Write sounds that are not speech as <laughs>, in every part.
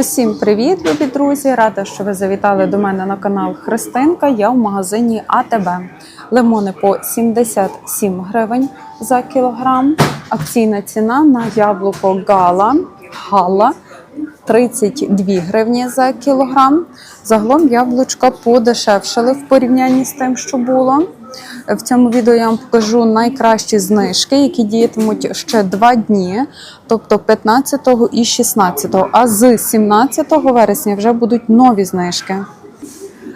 Усім привіт, любі друзі! Рада, що ви завітали до мене на канал Христинка. Я в магазині АТБ. Лимони по 77 гривень за кілограм. Акційна ціна на яблуко Гала Гала 32 гривні за кілограм. Загалом яблучка подешевшали в порівнянні з тим, що було. В цьому відео я вам покажу найкращі знижки, які діятимуть ще два дні, тобто 15 і 16. А з 17 вересня вже будуть нові знижки.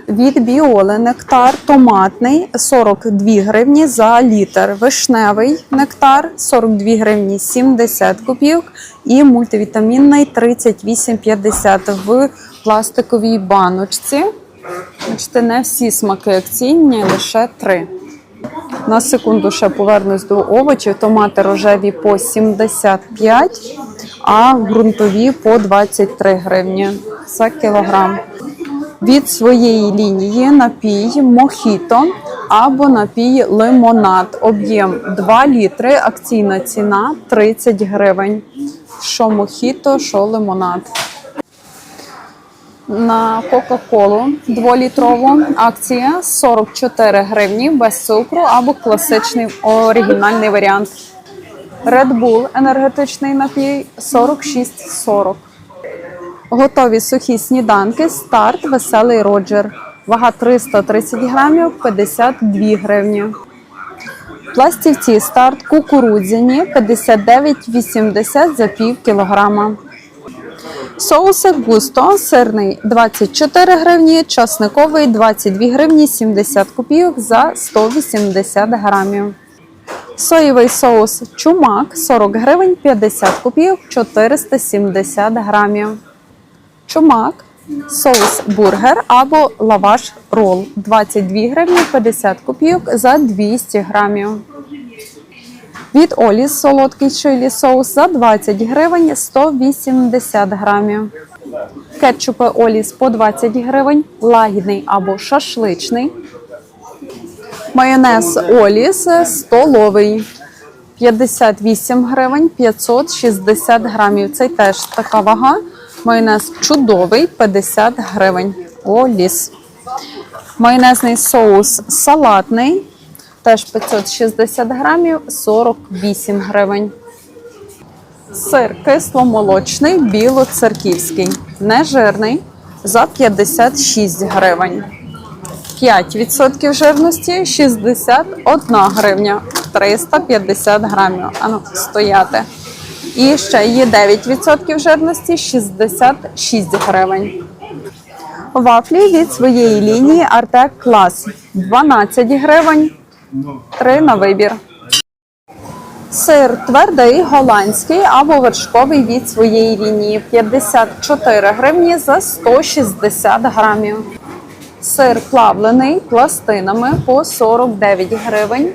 Від Біоли нектар томатний 42 гривні за літр. Вишневий нектар 42 гривні 70 копійок. І мультивітамінний 38,50 в пластиковій баночці. Бачите, не всі смаки акційні, лише три. На секунду ще повернусь до овочів. Томати рожеві по 75, а ґрунтові по 23 гривні за кілограм. Від своєї лінії напій мохіто або напій лимонад. Об'єм 2 літри, акційна ціна 30 гривень. Що мохіто, що лимонад. На Кока-Колу 2-літрову акція 44 гривні без цукру або класичний оригінальний варіант. Red Bull енергетичний напій 46,40. Готові сухі сніданки. Старт веселий Роджер. Вага 330 грамів 52 гривні. Пластівці старт кукурудзяні 59,80 за пів кілограма. Соуси густо сирний 24 гривні, часниковий 22 гривні 70 копійок за 180 грамів. Соєвий соус чумак 40 гривень 50 копійок 470 грамів. Чумак, соус бургер або лаваш рол 22 гривні 50 копійок за 200 грамів. Від Оліс солодкий чилі соус за 20 гривень 180 грамів. Кетчупи Оліс по 20 гривень, лагідний або шашличний. Майонез Оліс столовий 58 гривень 560 грамів. Це теж така вага. Майонез чудовий 50 гривень. Оліс. Майонезний соус салатний. Теж 560 грамів 48 гривень. Сир кисломолочний, білоцерківський, нежирний за 56 гривень. 5% жирності 61 гривня 350 грамів. Ану, стояти. І ще є 9% жирності 66 гривень. Вафлі від своєї лінії Артек Клас 12 гривень. 3 на вибір. Сир твердий, голландський або вершковий від своєї лінії 54 гривні за 160 грамів. Сир плавлений пластинами по 49 гривень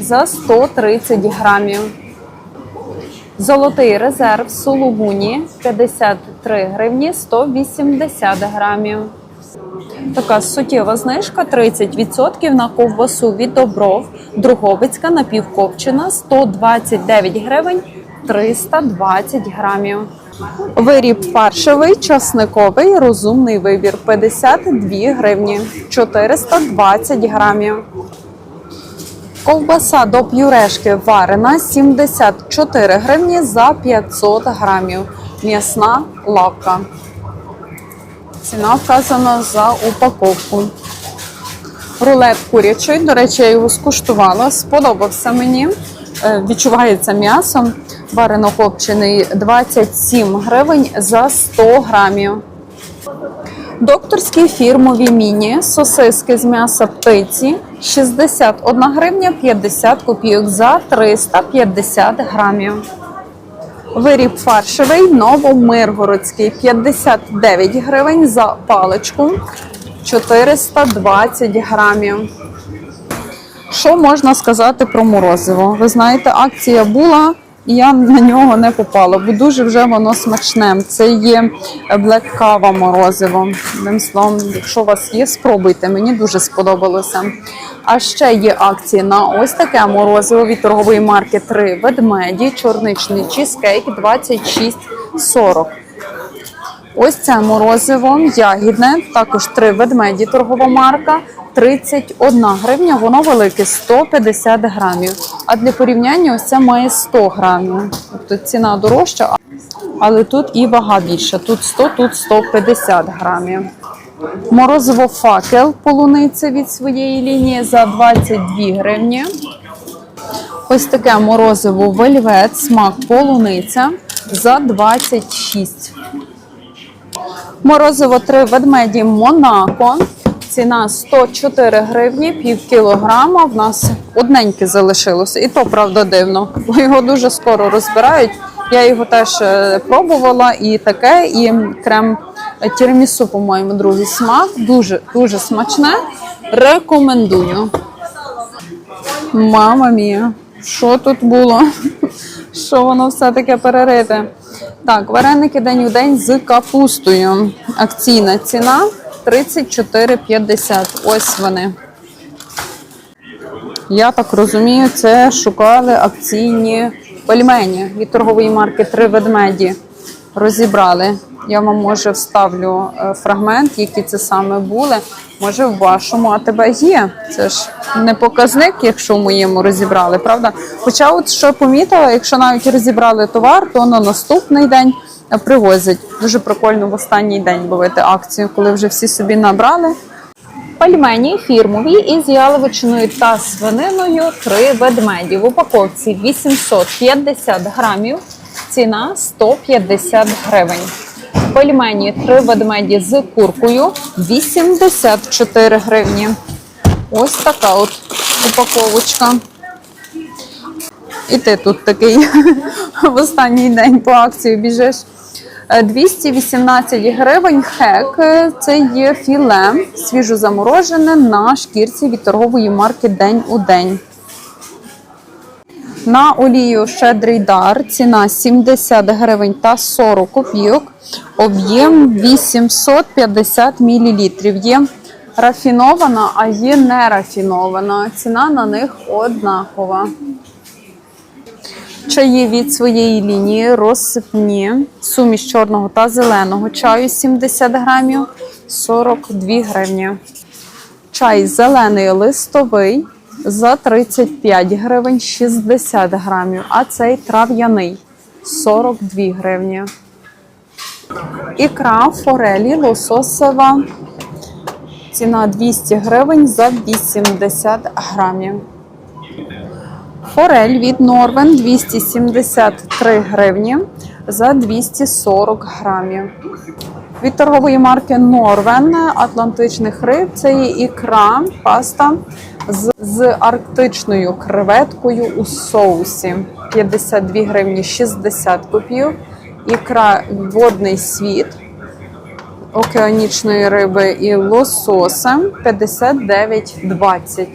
за 130 грамів. Золотий резерв сулугуні 53 гривні 180 грамів. Така суттєва знижка 30% на ковбасу від Добров, Друговицька напівкопчена 129 гривень 320 грамів. Виріб фаршевий, часниковий, розумний вибір 52 гривні 420 грамів. Ковбаса до п'юрешки варена 74 гривні за 500 грамів. М'ясна лавка. Ціна вказана за упаковку. Рулет курячий, до речі, я його скуштувала, сподобався мені. Е, Відчувається м'ясом. Варено копчений 27 гривень за 100 грамів. Докторські фірмові міні, сосиски з м'яса птиці 61 гривня 50 копійок за 350 грамів. Виріб фаршевий новомиргородський 59 гривень за паличку 420 грамів. Що можна сказати про морозиво? Ви знаєте, акція була, я на нього не попала, бо дуже вже воно смачне. Це є блек кава морозиво. Одним словом, якщо у вас є, спробуйте. Мені дуже сподобалося. А ще є акції на ось таке морозиво від торгової марки 3 ведмеді, чорничний чізкейк 26,40. Ось це морозиво ягідне, також три ведмеді торгова марка. 31 гривня, воно велике 150 грамів. А для порівняння ось це має 100 грамів. Тобто ціна дорожча, але тут і вага більша. Тут 100, тут 150 грамів. Морозиво факел полуниця від своєї лінії за 22 гривні. Ось таке морозиво вельвет, смак полуниця за 26. Морозиво 3 ведмеді Монако. Ціна 104 гривні, пів кілограма. В нас одненьке залишилося. І то правда дивно, бо його дуже скоро розбирають. Я його теж е, пробувала, і таке, і крем тірамісу, по-моєму, другий смак. Дуже дуже смачне. Рекомендую. Мама мія, що тут було? <laughs> Що воно все таке перерите? Так, вареники день у день з капустою. Акційна ціна 34,50. Ось вони. Я так розумію, це шукали акційні пельмені від торгової марки Три ведмеді. Розібрали. Я вам може вставлю е, фрагмент, які це саме були. Може, в вашому АТБ є. Це ж не показник, якщо в моєму розібрали, правда? Хоча, от що помітила, якщо навіть розібрали товар, то на наступний день е, привозять. Дуже прикольно в останній день ловити акцію, коли вже всі собі набрали. Пельмені фірмові із яловичиною та свининою три ведмеді. В упаковці 850 грамів, ціна 150 гривень. Пельмені три ведмеді з куркою 84 гривні. Ось така от упаковочка. І ти тут такий в останній день по акції біжиш. Е, 218 гривень хек. Е, Це є філе свіжозаморожене на шкірці від торгової марки День у день. На олію щедрий дар. Ціна 70 гривень та 40 копійок. Об'єм 850 мл. Є рафінована, а є нерафінована. Ціна на них однакова. Чаї від своєї лінії розсипні, суміш чорного та зеленого чаю 70 грамів 42 гривні. Чай зелений листовий за 35 гривень 60 грамів, а цей трав'яний 42 гривні. Ікра форелі лососева. Ціна 200 гривень за 80 грамів. Форель від Норвен 273 гривні за 240 грамів. Від торгової марки Норвен Атлантичних риб це є ікра, паста з, з арктичною креветкою у соусі 52 гривні 60 копійок. Ікра водний світ океанічної риби і лососем 59,20.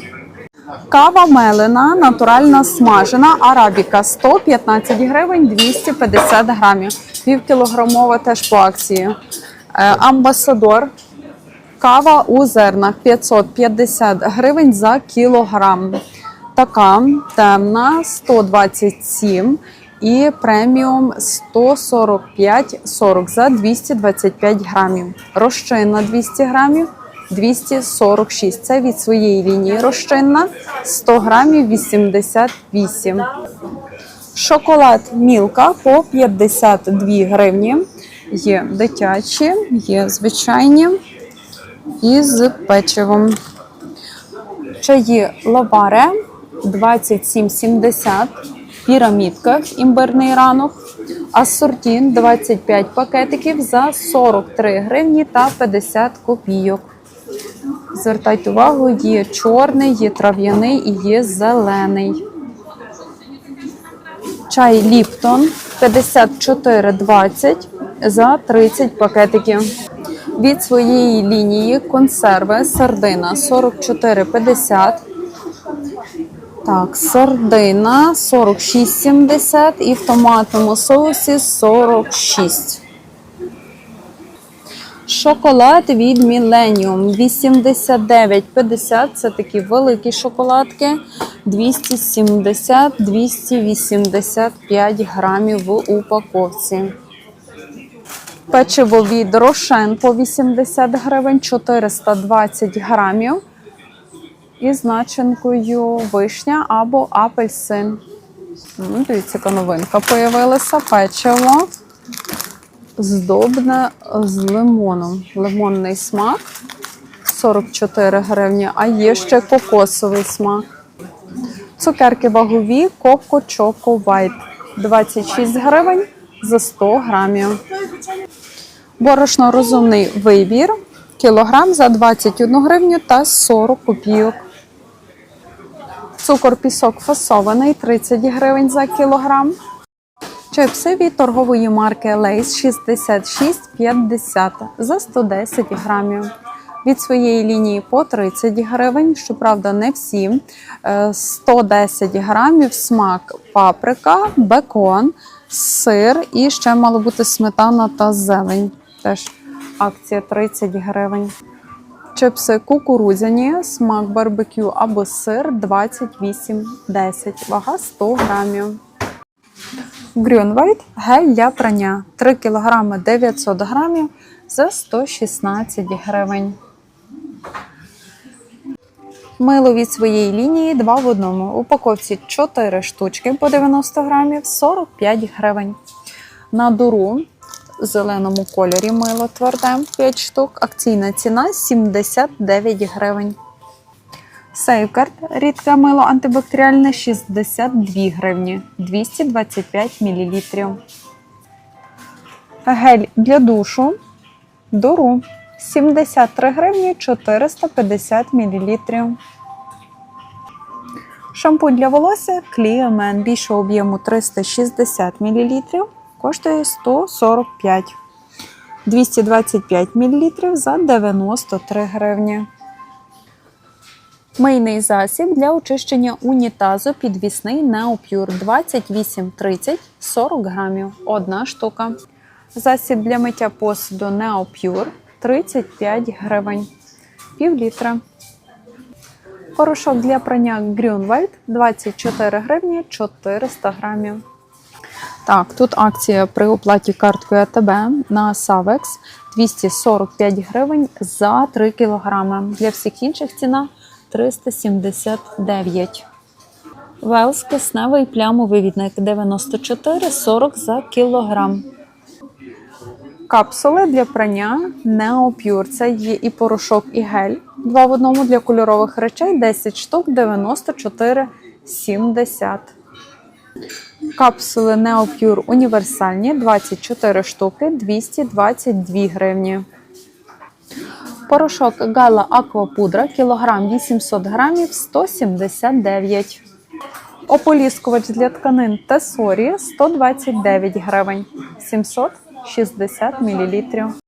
Кава мелена, натуральна смажена, арабіка 115 гривень 250 грамів. Півкілограмова теж по акції. Е, Амбасадор. Кава у зернах 550 гривень за кілограм. Така темна 127 і преміум 145,40 за 225 грамів. Розчинна 200 грамів 246. Це від своєї лінії розчинна 100 грамів 88. Шоколад Мілка по 52 гривні. Є дитячі, є звичайні і з печивом. Чаї лаваре 27,70. Пірамідка імбирний ранок. Асортін 25 пакетиків за 43 гривні та 50 копійок. Звертайте увагу, є чорний, є трав'яний і є зелений. Чай Ліптон 54,20 за 30 пакетиків. Від своєї лінії консерви сардина 44,50. Так, сардина 46,70 і в томатному соусі 46. Шоколад від Millennium 89,50. Це такі великі шоколадки. 270-285 грамів в упаковці. Печиво від Рошен по 80 гривень, 420 грамів. Із начинкою вишня або апельсин. Дивіться, яка новинка появилася. Печиво здобне з лимоном. Лимонний смак 44 гривні, а є ще кокосовий смак. Цукерки вагові Коко Чоко Вайт 26 гривень за 100 грамів. Борошно розумний вибір. Кілограм за 21 гривню та 40 копійок. Цукор пісок фасований 30 гривень за кілограм. Чипси від торгової марки Lay's 66,50 за 110 грамів. Від своєї лінії по 30 гривень, щоправда, не всі. Е, 110 грамів смак паприка, бекон, сир і ще мало бути сметана та зелень. Теж акція 30 гривень. Чипси кукурудзяні, смак барбекю або сир 28,10, вага 100 грамів. Грюнвайт гель для прання 3 кг 900 грамів за 116 гривень. Мило від своєї лінії 2 в одному. У упаковці 4 штучки по 90 грамів 45 гривень. На дуру зеленому кольорі мило тверде 5 штук. Акційна ціна 79 гривень. Сейфгард рідке мило антибактеріальне 62 гривні 225 мл. Гель для душу Дуру 73 гривні 450 мл. Шампунь для волосся Clear Man більшого об'єму 360 мл коштує 145 225 мл за 93 гривні. Мийний засіб для очищення унітазу підвісний Neopure 2830 40 грамів. Одна штука. Засіб для миття посуду Neopure 35 гривень. Пів літра. Порошок для прання Grünwald 24 гривні 400 грамів. Так, тут акція при оплаті карткою АТБ на Savex 245 гривень за 3 кілограми. Для всіх інших ціна 379. Велс кисневий плямовий відник 94,40 за кілограм. Капсули для прання Neopure. Це є і порошок, і гель. Два в одному для кольорових речей 10 штук 94,70. Капсули Neopure універсальні 24 штуки 222 гривні. Порошок Gala Aqua Пудра кілограм 800 грамів 179. Ополіскувач для тканин Тесорі 129 гривень 760 мл.